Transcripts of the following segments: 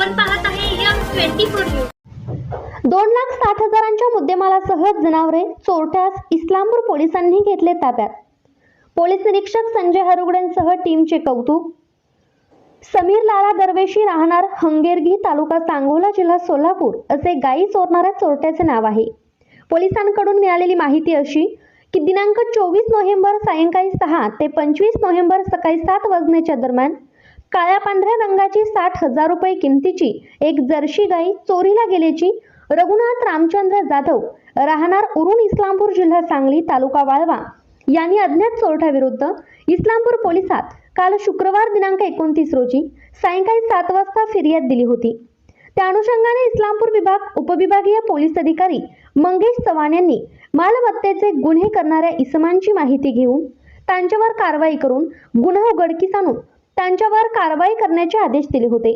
आपण पाहत आहे यम ट्वेंटी फोर न्यूज. दोन लाख साठ हजारांच्या मुद्देमालासह जनावरे चोरट्यास इस्लामपूर पोलिसांनी घेतले ताब्यात. पोलीस निरीक्षक संजय हरुगडेंसह टीमचे कौतुक. समीर लाला दरवेशी राहणार हंगेरगी तालुका सांगोला जिल्हा सोलापूर असे गायी चोरणाऱ्या चोरट्याचे नाव आहे. पोलिसांकडून मिळालेली माहिती अशी की दिनांक चोवीस नोव्हेंबर सायंकाळी सहा ते पंचवीस नोव्हेंबर सकाळी सात वाजण्याच्या दरम्यान काळ्या पांढऱ्या रंगाची साठ हजार रुपये किमतीची एक जर्शी गाई चोरीला गेल्याची रघुनाथ रामचंद्र जाधव राहणार उरुण इस्लामपूर जिल्हा सांगली तालुका वाळवा यांनी अज्ञात चोरट्याविरुद्ध इस्लामपूर पोलिसात काल शुक्रवार दिनांक एकोणतीस रोजी सायंकाळी सात वाजता फिर्याद दिली होती. त्या अनुषंगाने इस्लामपूर विभाग उपविभागीय पोलीस अधिकारी मंगेश चव्हाण यांनी मालमत्तेचे गुन्हे करणाऱ्या इसमांची माहिती घेऊन त्यांच्यावर कारवाई करून गुन्हा उघडकीस आणून त्यांच्यावर कारवाई करण्याचे आदेश दिले होते.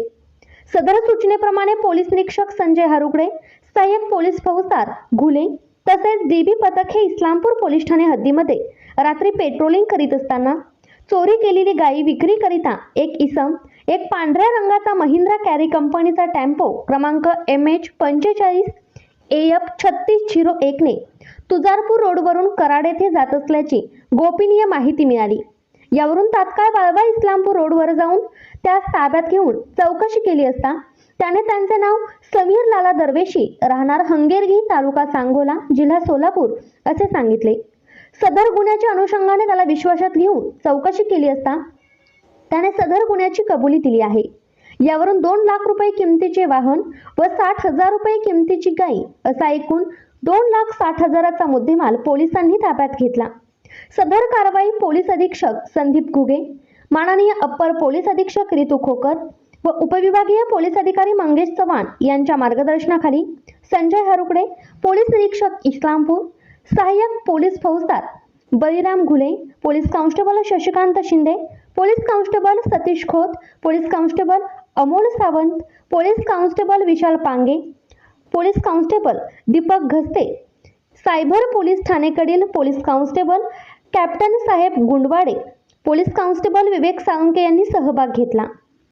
सदर सूचनेप्रमाणे पोलीस निरीक्षक संजय हरुगडे सहाय्यक पोलीस फौजदार घुले तसेच डीबी पथक हे इस्लामपूर पोलीस ठाणे हद्दीमध्ये रात्री पेट्रोलिंग करीत असताना चोरी केलेली गायी विक्रीकरिता एक इसम एक पांढऱ्या रंगाचा महिंद्रा कॅरी कंपनीचा टेम्पो क्रमांक एम एच पंचेचाळीस ए एफ छत्तीस झिरो एकने तुजारपूर रोडवरून कराड येथे जात असल्याची गोपनीय माहिती मिळाली. यावरून तात्काळ वाळवा इस्लामपूर रोडवर जाऊन त्यास ताब्यात घेऊन चौकशी केली असता त्याने त्यांचे नाव समीर लाला दरवेशी राहणार हंगेरगी तालुका सांगोला जिल्हा सोलापूर असे सांगितले. सदर गुन्ह्याच्या अनुषंगाने त्याला विश्वासात घेऊन चौकशी केली असता त्याने सदर गुन्ह्याची कबुली दिली आहे. यावरून दोन लाख रुपये किमतीचे वाहन व साठ हजार रुपये किमतीची गाई असा एकूण दोन लाख साठ हजाराचा मुद्देमाल पोलिसांनी ताब्यात घेतला. सदर कारवाई पोलीस अधीक्षक संदीप घुगे माननीय अप्पर पोलीस अधीक्षक रितू खोकर व उपविभागीय पोलीस अधिकारी मंगेश चव्हाण यांच्या मार्गदर्शनाखाली संजय हरुकडे पोलीस निरीक्षक इस्लामपूर सहाय्यक पोलीस फौजदार Baliram Ghule police constable Shashikant Shinde police constable Satish Khot police constable Amol Sawant police constable Vishal Pange police constable Deepak Ghaste cyber police ठाणेकडील police constable captain साहेब गुंडवाडे. पोलीस कॉन्स्टेबल विवेक साळुंके यांनी सहभाग घेतला.